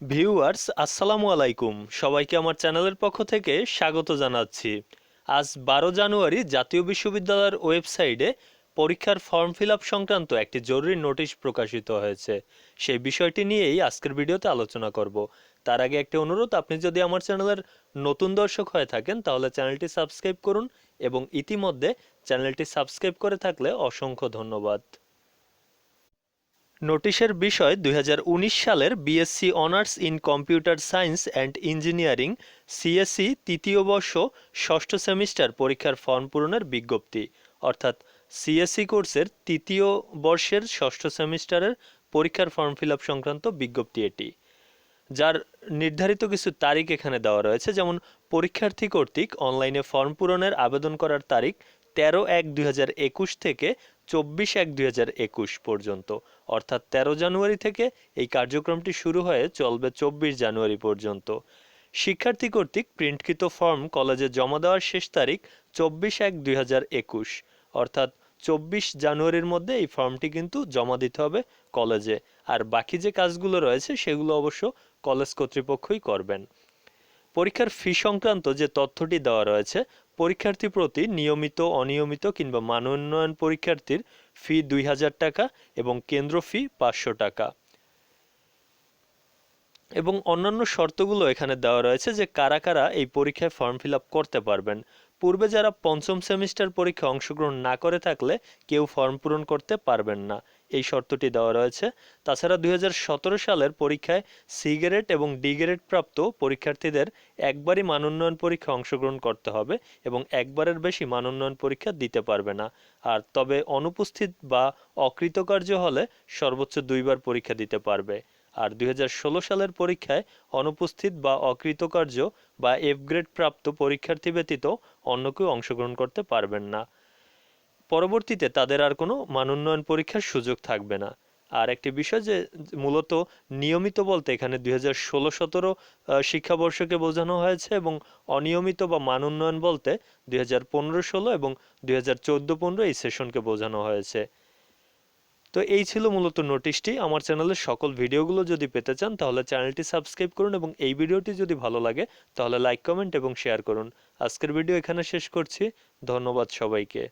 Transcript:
Viewers, আসসালামু আলাইকুম। সবাইকে আমার চ্যানেলের পক্ষ থেকে স্বাগত জানাচ্ছি। আজ বারো জানুয়ারি জাতীয় বিশ্ববিদ্যালয়ের ওয়েবসাইটে পরীক্ষার ফর্ম ফিল আপ সংক্রান্ত একটি জরুরি নোটিশ প্রকাশিত হয়েছে। সেই বিষয়টি নিয়েই আজকের ভিডিওতে আলোচনা করব। তার আগে একটি অনুরোধ, আপনি যদি আমার চ্যানেলের নতুন দর্শক হয়ে থাকেন, তাহলে চ্যানেলটি সাবস্ক্রাইব করুন এবং ইতিমধ্যে চ্যানেলটি সাবস্ক্রাইব করে থাকলে অসংখ্য ধন্যবাদ। নোটিশের বিষয় দুই হাজার উনিশ সালের BSc honours in computer science and engineering CSC তৃতীয় বর্ষ, ষষ্ঠ সেমিস্টার পরীক্ষার ফর্ম পূরণের বিজ্ঞপ্তি। অর্থাৎ সিএসসি কোর্সের তৃতীয় বর্ষের ষষ্ঠ সেমিস্টারের পরীক্ষার ফর্ম ফিল আপ সংক্রান্ত বিজ্ঞপ্তি এটি। যার নির্ধারিত কিছু তারিখ এখানে দেওয়া রয়েছে, যেমন পরীক্ষার্থী কর্তৃক অনলাইনে ফর্ম পূরণের আবেদন করার তারিখ তেরো এক দুই থেকে চব্বিশ এক দুই পর্যন্ত। অর্থাৎ তেরো জানুয়ারি থেকে এই কার্যক্রমটি শুরু হয়ে চলবে চব্বিশ জানুয়ারি পর্যন্ত। শিক্ষার্থী কর্তৃক প্রিন্টকৃত ফর্ম কলেজে জমা দেওয়ার শেষ তারিখ চব্বিশ এক দুই অর্থাৎ চব্বিশ জানুয়ারির মধ্যে এই ফর্মটি কিন্তু জমা দিতে হবে কলেজে। আর বাকি যে কাজগুলো রয়েছে সেগুলো অবশ্য কলেজ কর্তৃপক্ষই করবেন। পরীক্ষার ফি সংক্রান্ত যে তথ্যটি দেওয়া রয়েছে পরীক্ষার্থী প্রতি নিয়মিত, অনিয়মিত কিংবা মানোন্নয়ন পরীক্ষার্থীর ফি দুই হাজার টাকা এবং কেন্দ্র ফি পাঁচশো টাকা। এবং অন্যান্য শর্তগুলো এখানে দেওয়া রয়েছে যে কারা কারা এই পরীক্ষায় ফর্ম ফিল করতে পারবেন। পূর্বে যারা পঞ্চম সেমিস্টার পরীক্ষায় অংশগ্রহণ না করে থাকলে কেউ ফর্ম পূরণ করতে পারবেন না। এই শর্তটি দেওয়া রয়েছে। তাছাড়া দুই হাজার সতেরো সালের পরীক্ষায় সি গ্রেড এবং ডি গ্রেড প্রাপ্ত পরীক্ষার্থীদের একবারই মান উন্নয়ন পরীক্ষা অংশগ্রহণ করতে হবে এবং একবারের বেশি মানোন্নয়ন পরীক্ষা দিতে পারবে না। আর তবে অনুপস্থিত বা অকৃতকার্য হলে সর্বোচ্চ দুইবার পরীক্ষা দিতে পারবে। আর দুই হাজার ষোলো সালের পরীক্ষায় অনুপস্থিত বা অকৃতকার্য বা এফ গ্রেড প্রাপ্ত পরীক্ষার্থী ব্যতীত অন্য কেউ অংশগ্রহণ করতে পারবেন না। পরবর্তীতে তাদের আর কোনো মানোন্নয়ন পরীক্ষার সুযোগ থাকবে না। আর একটি বিষয় যে মূলত নিয়মিত বলতে এখানে দুই হাজার ষোলো সতেরো শিক্ষাবর্ষকে বোঝানো হয়েছে এবং অনিয়মিত বা মান উন্নয়ন বলতে দুই হাজার পনেরো ষোলো এবং দুই হাজার চোদ্দ পনেরো এই সেশনকে বোঝানো হয়েছে। তো এই ছিল মূলত নোটিশটি। আমার চ্যানেলের সকল ভিডিওগুলো যদি পেতে চান, তাহলে চ্যানেলটি সাবস্ক্রাইব করুন এবং এই ভিডিওটি যদি ভালো লাগে, তাহলে লাইক, কমেন্ট এবং শেয়ার করুন। আজকের ভিডিও এখানে শেষ করছি। ধন্যবাদ সবাইকে।